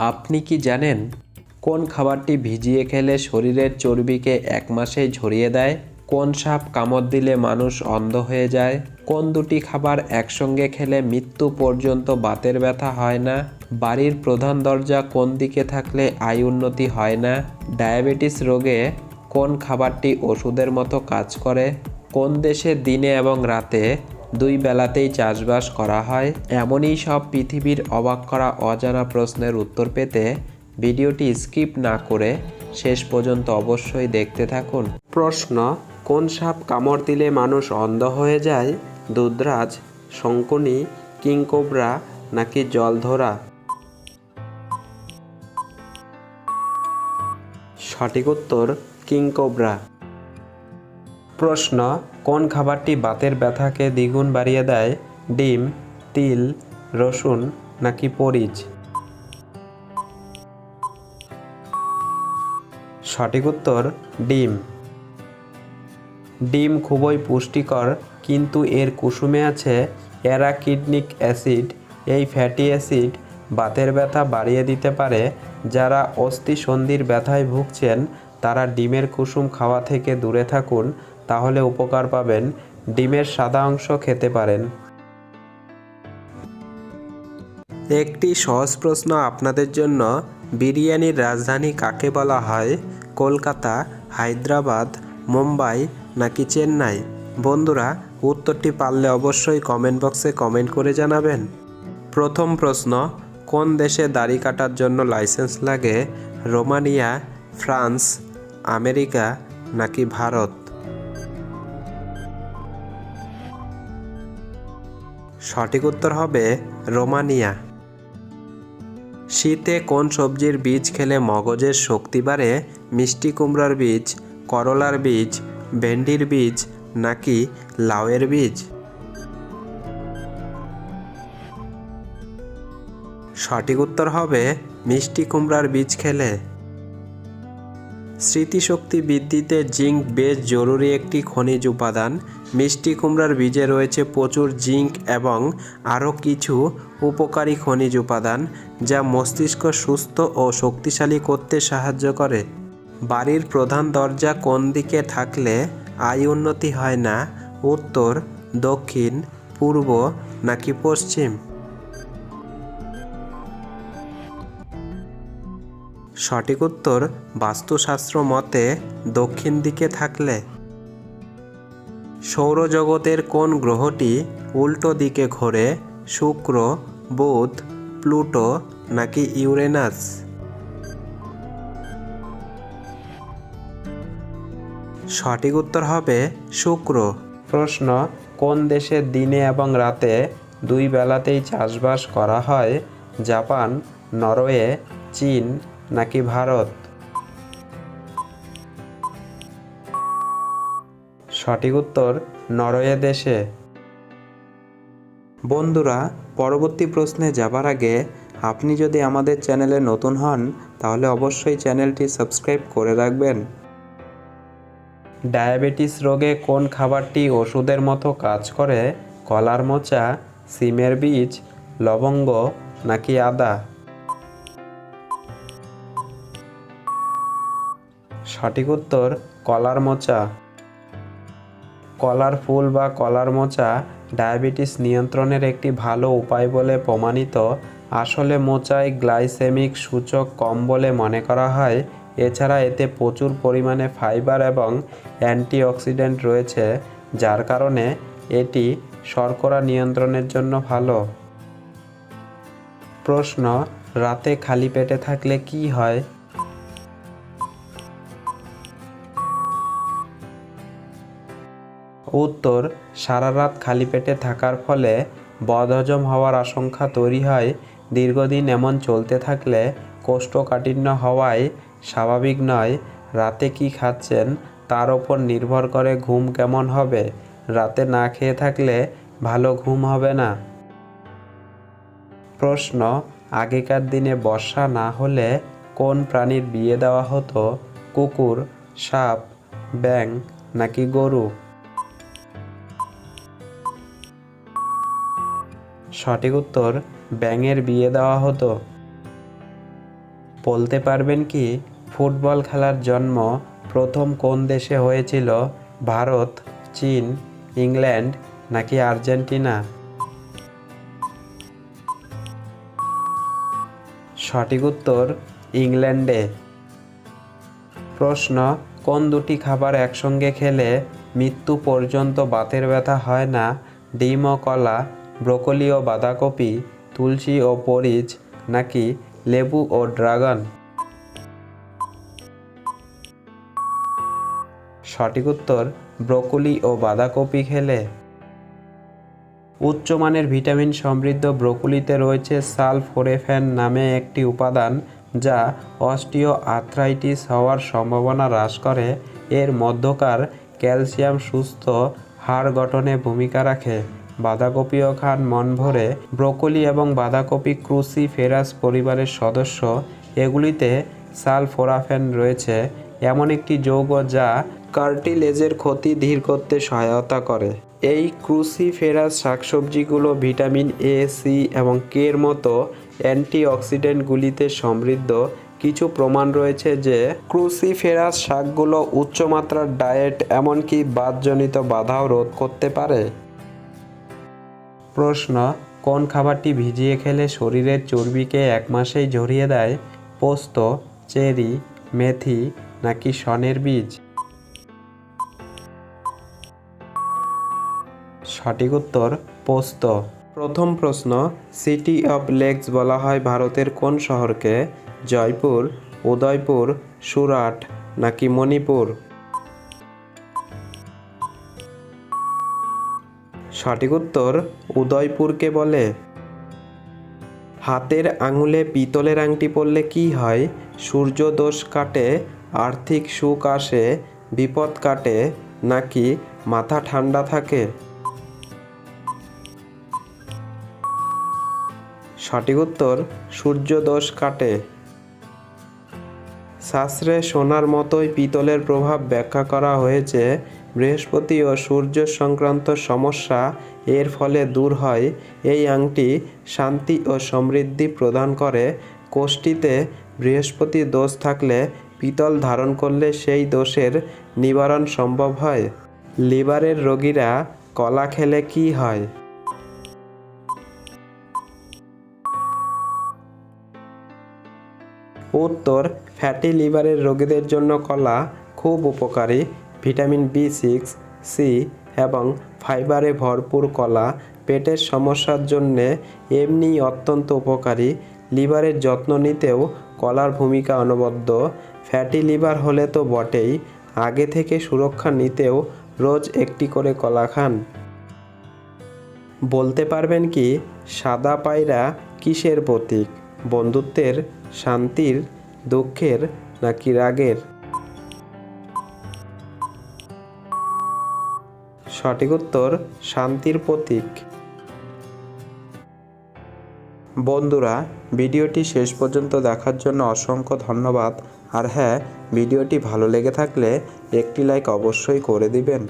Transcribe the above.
আপনি কি জানেন কোন খাবারটি ভিজিয়ে খেলে শরীরের চর্বিকে এক মাসে ঝরিয়ে দেয়? কোন সাপ কামড় দিলে মানুষ অন্ধ হয়ে যায়? কোন দুটি খাবার একসঙ্গে খেলে মৃত্যু পর্যন্ত বাতের ব্যথা হয় না? বাড়ির প্রধান দরজা কোন দিকে থাকলে আয় উন্নতি হয় না? ডায়াবেটিস রোগে কোন খাবারটি ওষুধের মতো কাজ করে? কোন দেশে দিনে এবং রাতে দুই বেলাতেই চাষবাস করা হয়। এমনই সব পৃথিবীর অবাক করা অজানা প্রশ্নের উত্তর পেতে ভিডিওটি স্কিপ না করে শেষ পর্যন্ত অবশ্যই দেখতে থাকুন। প্রশ্ন, কোন সাপ কামড় দিলে মানুষ অন্ধ হয়ে যায়? দুধরাজ, শঙ্কুনি, কিংকোবরা নাকি জলধরা? সঠিক উত্তর, কিংকোবরা। প্রশ্ন, কোন খাবারটি বাতের ব্যথাকে দ্বিগুণ বাড়িয়ে দেয়, ডিম, তিল, রসুন নাকি পরিচ? সঠিক উত্তর, ডিম। ডিম খুবই পুষ্টিকর, কিন্তু এর কুসুমে আছে অ্যারাকিডনিক অ্যাসিড। এই ফ্যাটি অ্যাসিড বাতের ব্যথা বাড়িয়ে দিতে পারে। যারা অস্থি সন্ধির ব্যথায় ভুগছেন, তারা ডিমের কুসুম খাওয়া থেকে দূরে থাকুন। তাহলে উপকার পাবেন ডিমের সাদা অংশ খেতে পারেন। একটি সহজ প্রশ্ন আপনাদের জন্য, বিরিয়ানির রাজধানী কাকে বলা হয়? কলকাতা, হায়দ্রাবাদ, মুম্বাই নাকি চেন্নাই? বন্ধুরা, উত্তরটি পারলে অবশ্যই কমেন্ট বক্সে কমেন্ট করে জানাবেন। প্রথম প্রশ্ন, কোন দেশে দাড়ি কাটার জন্য লাইসেন্স লাগে? রোমানিয়া, ফ্রান্স, আমেরিকা নাকি ভারত? সঠিক উত্তর হবে রোমানিয়া। শীতে কোন সবজির বীজ খেলে মগজের শক্তি বাড়ে? মিষ্টি কুমড়ার বীজ, করলার বীজ, ভেন্ডির বীজ, নাকি লাউয়ের বীজ? সঠিক উত্তর হবে মিষ্টি কুমড়ার বীজ খেলে। স্মৃতিশক্তি বৃদ্ধিতে জিঙ্ক বেশ জরুরি একটি খনিজ উপাদান। মিষ্টি কুমড়ার বীজে রয়েছে প্রচুর জিঙ্ক এবং আরও কিছু উপকারী খনিজ উপাদান যা মস্তিষ্ক সুস্থ ও শক্তিশালী করতে সাহায্য করে। বাড়ির প্রধান দরজা কোন দিকে থাকলে আয় উন্নতি হয় না, উত্তর, দক্ষিণ, পূর্ব নাকি পশ্চিম? সঠিক উত্তর বাস্তুশাস্ত্র মতে দক্ষিণ দিকে থাকলে সৌরজগতের কোন গ্রহটি উল্টো দিকে ঘোরে, শুক্র, বুধ, প্লুটো নাকি ইউরেনাস? সঠিক উত্তর হবে শুক্র। প্রশ্ন, কোন দেশে দিনে এবং রাতে দুই বেলাতেই চাষবাস করা হয়? জাপান, নরওয়ে, চীন নাকি ভারত? সঠিক উত্তর নরওয়ে দেশে। বন্ধুরা, পরবর্তী প্রশ্নে যাবার আগে আপনি যদি আমাদের চ্যানেলে নতুন হন, তাহলে অবশ্যই চ্যানেলটি সাবস্ক্রাইব করে রাখবেন। ডায়াবেটিস রোগে কোন খাবারটি ওষুধের মতো কাজ করে? কলার মোচা, সিমের বীজ, লবঙ্গ নাকি আদা? সঠিক উত্তর কলার মোচা। কলার ফুল বা কলার মোচা ডায়াবেটিস নিয়ন্ত্রণের একটি ভালো উপায় বলে প্রমাণিত। আসলে মোচায় গ্লাইসেমিক সূচক কম বলে মনে করা হয়। এছাড়া এতে প্রচুর পরিমাণে ফাইবার এবং অ্যান্টিঅক্সিডেন্ট রয়েছে, যার কারণে এটি শর্করা নিয়ন্ত্রণের জন্য ভালো। প্রশ্ন, রাতে খালি পেটে থাকলে কি হয়? উত্তর সারা রাত খালি পেটে থাকার ফলে বদহজম হওয়ার আশঙ্কা তৈরি হয়। দীর্ঘদিন এমন চলতে থাকলে কোষ্ঠকাঠিন্য হওয়ায় স্বাভাবিক নয়। রাতে কি খাচ্ছেন তার ওপর নির্ভর করে ঘুম কেমন হবে। রাতে না খেয়ে থাকলে ভালো ঘুম হবে না। প্রশ্ন, আগেকার দিনে বর্ষা না হলে কোন প্রাণীর বিয়ে দেওয়া হতো? কুকুর, সাপ ব্যাং নাকি গরু? সঠিক উত্তর ব্যাঙের বিয়ে দেওয়া হতো। বলতে পারবেন কি, ফুটবল খেলার জন্ম প্রথম কোন দেশে হয়েছিল? ভারত, চীন, ইংল্যান্ড নাকি আর্জেন্টিনা? সঠিক উত্তর, ইংল্যান্ডে। প্রশ্ন, কোন দুটি খাবার একসঙ্গে খেলে মৃত্যু পর্যন্ত বাতের ব্যথা হয় না? ডিম ও কলা। ব্রোকলি ও বাঁধাকপি, তুলসী ও পরিচ, নাকি লেবু ও ড্রাগন? সঠিক উত্তর, ব্রোকলি ও বাঁধাকপি খেলে। উচ্চমানের ভিটামিন সমৃদ্ধ ব্রোকলিতে রয়েছে সালফোরেফেন নামে একটি উপাদান যা অস্টিও আর্থ্রাইটিস হওয়ার সম্ভাবনা হ্রাস করে। এর মধ্যকার ক্যালসিয়াম সুস্থ হাড় গঠনে ভূমিকা রাখে। বাঁধাকপিও খান, মন ভরে ব্রোকলি এবং বাঁধাকপি ক্রুসি ফেরাস পরিবারের সদস্য। এগুলিতে সালফোরাফেন রয়েছে। এমন একটি যৌগ যা কার্টিলেজের ক্ষতি ধীর করতে সহায়তা করে। এই ক্রুসিফেরাস শাকসবজিগুলো ভিটামিন এ, সি এবং কের মতো অ্যান্টিঅক্সিডেন্টগুলিতে সমৃদ্ধ। কিছু প্রমাণ রয়েছে যে ক্রুসিফেরাস শাকগুলো উচ্চমাত্রার ডায়েট এমনকি বাতজনিত বাধাও রোধ করতে পারে। প্রশ্ন, কোন খাবারটি ভিজিয়ে খেলে শরীরের চর্বিকে এক মাসেই ঝরিয়ে দেয়? পোস্ত, চেরি, মেথি নাকি শনের বীজ? সঠিক উত্তর, পোস্ত। প্রথম প্রশ্ন, সিটি অফ লেকস বলা হয় ভারতের কোন শহরকে? জয়পুর, উদয়পুর, সুরাট নাকি মণিপুর? সঠিক উত্তর উদয়পুরকে বলে। হাতের আঙুলে পিতলের আংটি পরলে কি হয়? সূর্য দোষ কাটে, আর্থিক সুখ আসে, বিপদ কাটে, নাকি মাথা ঠান্ডা থাকে? সঠিক উত্তর, সূর্য দোষ কাটে। শাস্ত্রে সোনার মতোই পিতলের প্রভাব ব্যাখ্যা করা হয়েছে বৃহস্পতি ও সূর্য সংক্রান্ত সমস্যা এর ফলে দূর হয়। এই আংটি শান্তি ও সমৃদ্ধি প্রদান করে। কোষ্ঠীতে বৃহস্পতি দোষ থাকলে পিতল ধারণ করলে সেই দোষের নিবারণ সম্ভব হয়। লিভারের রোগীরা কলা খেলে কি হয়? উত্তর, ফ্যাটি লিভারের রোগীদের জন্য কলা খুব উপকারী। ভিটামিন বি সিক্স, সি এবং ফাইবারে ভরপুর কলা পেটের সমস্যার জন্যে এমনি অত্যন্ত উপকারী। লিভারের যত্ন নিতেও কলার ভূমিকা অনবদ্য। ফ্যাটি লিভার হলে তো বটেই, আগে থেকে সুরক্ষা নিতেও রোজ একটি করে কলা খান। বলতে পারবেন কি, সাদা পায়রা কিসের প্রতীক? বন্ধুত্বের, শান্তির, দুঃখের নাকি রাগের? সঠিক উত্তর, শান্তির প্রতীক। বন্ধুরা, ভিডিওটি শেষ পর্যন্ত দেখার জন্য অসংখ্য ধন্যবাদ। আর হ্যাঁ ভিডিওটি ভালো লেগে থাকলে একটি লাইক অবশ্যই করে দিবেন।